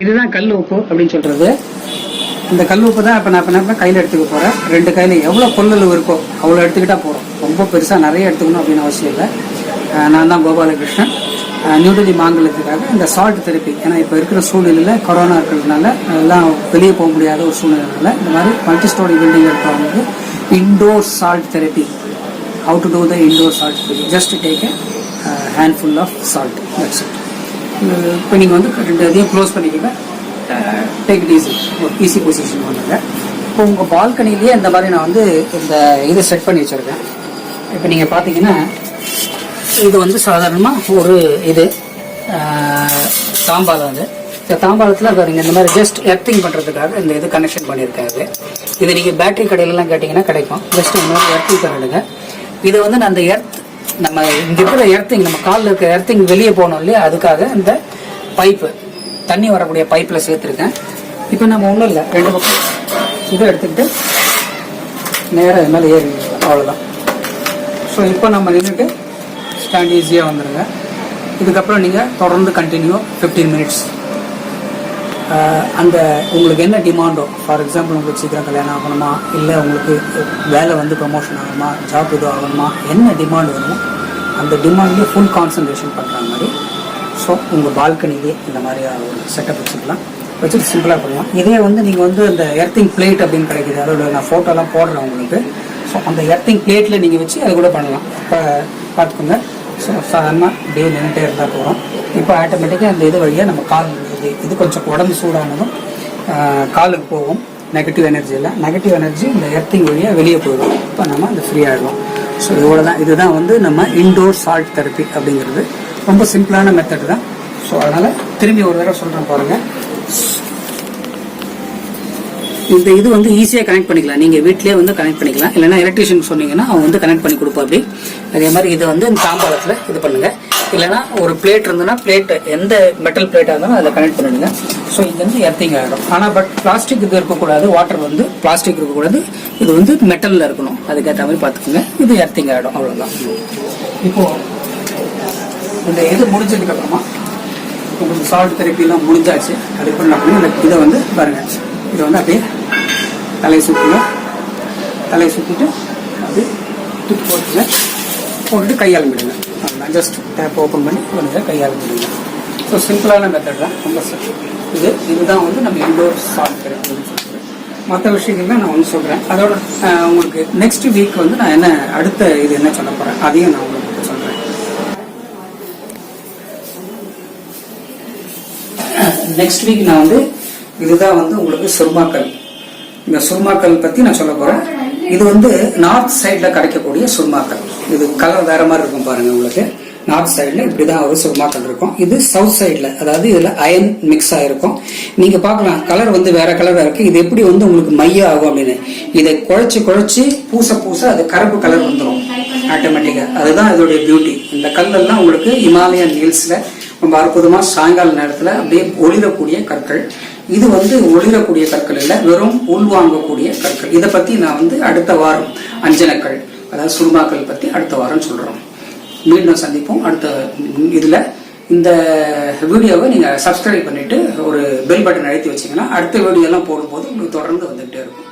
இதுதான் கல் உப்பு அப்படின்னு சொல்றது. இந்த கல் உப்பு தான் இப்போ நான் இப்போ நான் கையில் எடுத்துக்க போகிறேன் ரெண்டு கையில் எவ்வளோ கொள்ளளவு இருக்கோ அவ்வளோ எடுத்துக்கிட்டா போகிறோம் ரொம்ப பெருசாக நிறைய எடுத்துக்கணும் அப்படின்னு அவசியம் இல்லை. நான் தான் கோபாலகிருஷ்ணன். நியூடெல்லி மாங்கலத்துக்காக இந்த சால்ட் தெரப்பி ஏன்னா இப்போ இருக்கிற சூழ்நிலையில் கொரோனா இருக்கிறதுனால எல்லாம் வெளியே போக முடியாத ஒரு சூழ்நிலைனால இந்த மாதிரி மல்டி ஸ்டோரி பில்டிங் இருக்கிறவங்களுக்கு indoor salt therapy how to do the indoor salt therapy just take a half salt of salt. இப்போ நீங்கள் வந்து ரெண்டு இதையும் க்ளோஸ் பண்ணிக்கிங்க. Take it easy easy position பண்ணுங்க இப்போ உங்கள் பால்கனிலேயே இந்த மாதிரி நான் வந்து இந்த இதை செட் பண்ணி வச்சுருக்கேன். இப்போ நீங்கள் பார்த்தீங்கன்னா இது வந்து சாதாரணமாக ஒரு இது தாம்பாலம் அது. இந்த தாம்பாளத்தில் பாருங்க இந்த மாதிரி ஜஸ்ட் எர்த்திங் பண்ணுறதுக்காக இந்த இது கனெக்ஷன் பண்ணியிருக்காரு. இது நீங்கள் பேட்டரி கடையிலலாம் கேட்டிங்கன்னா கிடைக்கும். ஜஸ்ட் இந்த மாதிரி எர்த்திங் பண்ணிடுங்க இது வந்து நான் அந்த எர்த் நம்ம இங்க இருக்கிற எர்த்திங் நம்ம காலில் இருக்கிற எர்த்திங் வெளியே போகணும் இல்லையா? அதுக்காக இந்த பைப்பு தண்ணி வரக்கூடிய பைப்பில் சேர்த்துருக்கேன். இப்போ நம்ம ஒன்றும் இல்லை ரெண்டு பக்கம் இதை எடுத்துக்கிட்டு நேராக இது மேலே ஏறி அவ்வளோதான் ஸோ இப்போ நம்ம நின்றுட்டு ஸ்டாண்ட் ஈஸியாக வந்துடுங்க இதுக்கப்புறம் நீங்கள் தொடர்ந்து கண்டினியூ 15 மினிட்ஸ் அந்த உங்களுக்கு என்ன டிமாண்டோ ஃபார் எக்ஸாம்பிள் உங்களுக்கு சீக்கிரம் கல்யாணம் ஆகணுமா? இல்லை உங்களுக்கு வேலை வந்து ப்ரமோஷன் ஆகணுமா? ஜாப் இது ஆகணுமா? என்ன டிமாண்ட் வேணுமோ அந்த டிமாண்ட்லேயே ஃபுல் கான்சன்ட்ரேஷன் பண்ணுற மாதிரி. ஸோ உங்கள் பால்கனிலேயே இந்த மாதிரி ஒரு செட்டப் வச்சுக்கலாம். வச்சுட்டு சிம்பிளாக பண்ணலாம். இதே வந்து நீங்கள் வந்து இந்த எர்த்திங் பிளேட் அப்படின்னு கிடைக்கிது. அதோட நான் ஃபோட்டோலாம் போடுறேன் உங்களுக்கு. ஸோ அந்த எர்த்திங் பிளேட்டில் நீங்கள் வச்சு அது கூட பண்ணலாம். இப்போ பார்த்துக்கோங்க. ஸோ சாதாரணமாக டே நின்றுட்டே இருந்தால் போகிறோம் இப்போ ஆட்டோமேட்டிக்காக அந்த இது வழியாக நம்ம கால் இது இது கொஞ்சம் உடம்பு சூடானதும் காலுக்கு போகும். நெகட்டிவ் எனர்ஜி இல்லை. நெகட்டிவ் எனர்ஜி இந்த எர்த்திங் வழியாக வெளியே போயிடும். இப்போ நம்ம அந்த ஃப்ரீ ஸோ இவ்வளோ தான் இதுதான் வந்து நம்ம இன்டோர் சால்ட் தெரப்பி அப்படிங்கிறது. ரொம்ப சிம்பிளான மெத்தட் தான். ஸோ அதனால் திரும்பி ஒரு தடவை சொல்கிறேன் பாருங்கள் இந்த இது வந்து ஈஸியாக கனெக்ட் பண்ணிக்கலாம். நீங்கள் வீட்டிலே வந்து கனெக்ட் பண்ணிக்கலாம். இல்லைன்னா எலக்ட்ரிஷியன் சொன்னீங்கன்னா அவன் வந்து கனெக்ட் பண்ணி கொடுப்போம் அப்படி. அதே மாதிரி இது வந்து இந்த தாம்பாளத்தில் இது பண்ணுங்க. இல்லைன்னா ஒரு பிளேட் இருந்ததுன்னா பிளேட் எந்த மெட்டல் பிளேட்டாக இருந்தாலும் அதில் கனெக்ட் பண்ணிடுங்க. ஸோ இது வந்து எர்த்திங் ஆகிடும் ஆனால் பட் பிளாஸ்டிக் இது இருக்கக்கூடாது. வாட்டர் வந்து பிளாஸ்டிக் இருக்கக்கூடாது. இது வந்து மெட்டலில் இருக்கணும். அதுக்கேற்ற மாதிரி பார்த்துக்கோங்க. இது எர்த்திங் ஆகிடும் அவ்வளோதான் இப்போ இந்த இது முடிஞ்சதுக்கப்புறமா உங்களுக்கு சால்ட் தெரப்பிலாம் முடிஞ்சாச்சு. அதுக்கு பண்ணி இந்த இதை வந்து பாருங்க. இதை வந்து அப்படியே தலையை சுற்றணும் தலையை சுற்றிட்டு அப்படியே தூக்கி போட்டுங்க போட்டுட்டு கையால் விடுங்க அவ்வளோதான் ஜஸ்ட் டேப் ஓப்பன் பண்ணி கொஞ்சம் கையால் விடுங்க ஸோ சிம்பிளான மெத்தட் தான். ரொம்ப simple. இது இதுதான் வந்து நம்ம இன்டோர் சால்வ் தெரப்பின்னு மற்ற விஷயங்கள்லாம் நான் ஒன்று சொல்கிறேன் அதோட உங்களுக்கு நெக்ஸ்ட் வீக் வந்து நான் என்ன அடுத்த இது என்ன சொல்ல போகிறேன் அதையும் நான் உங்களுக்கு சொல்கிறேன் நெக்ஸ்ட் வீக் நான் வந்து இதுதான் வந்து உங்களுக்கு சுர்மாக்கல் இந்த சுர்மாக்கல் பத்தி நான் சொல்ல போறேன். இது வந்து நார்த் சைடில் கிடைக்கக்கூடிய சுர்மாக்கல் இது கலர் வேற மாதிரி இருக்கும் பாருங்க உங்களுக்கு. நார்த் சைடுல இப்படிதான் ஒரு சுர்மாக்கல் இருக்கும். இது சவுத் சைடில் அதாவது இதில் அயன் மிக்ஸ் ஆகிருக்கும் நீங்கள் பார்க்கலாம் கலர் வந்து வேற கலராக இருக்குது இது எப்படி வந்து உங்களுக்கு மைய ஆகும் அப்படின்னு. இதை குழச்சி குழச்சி பூச பூச அது கருப்பு கலர் வந்துடும் ஆட்டோமேட்டிக்காக அதுதான் இதோடைய பியூட்டி இந்த கல்லெல்லாம் உங்களுக்கு இமாலயன் ஹில்ஸில் ரொம்ப அற்புதமாக சாயங்கால நேரத்தில் அப்படியே ஒளிரக்கூடிய கற்கள். இது வந்து ஒளிரக்கூடிய கற்கள் இல்லை வெறும் உள்வாங்கக்கூடிய கற்கள். இதை பத்தி நான் வந்து அடுத்த வாரம் அஞ்சனக்கள் அதாவது சுருமாக்கள் பத்தி அடுத்த வாரம் சொல்றோம். மீண்டும் சந்திப்போம். அடுத்த இதுல இந்த வீடியோவை நீங்க சப்ஸ்கிரைப் பண்ணிட்டு ஒரு பெல் பட்டன் அழுத்தி வச்சீங்கன்னா அடுத்த வீடியோ எல்லாம் போடும்போது உங்களுக்கு தொடர்ந்து வந்துகிட்டே இருக்கும்.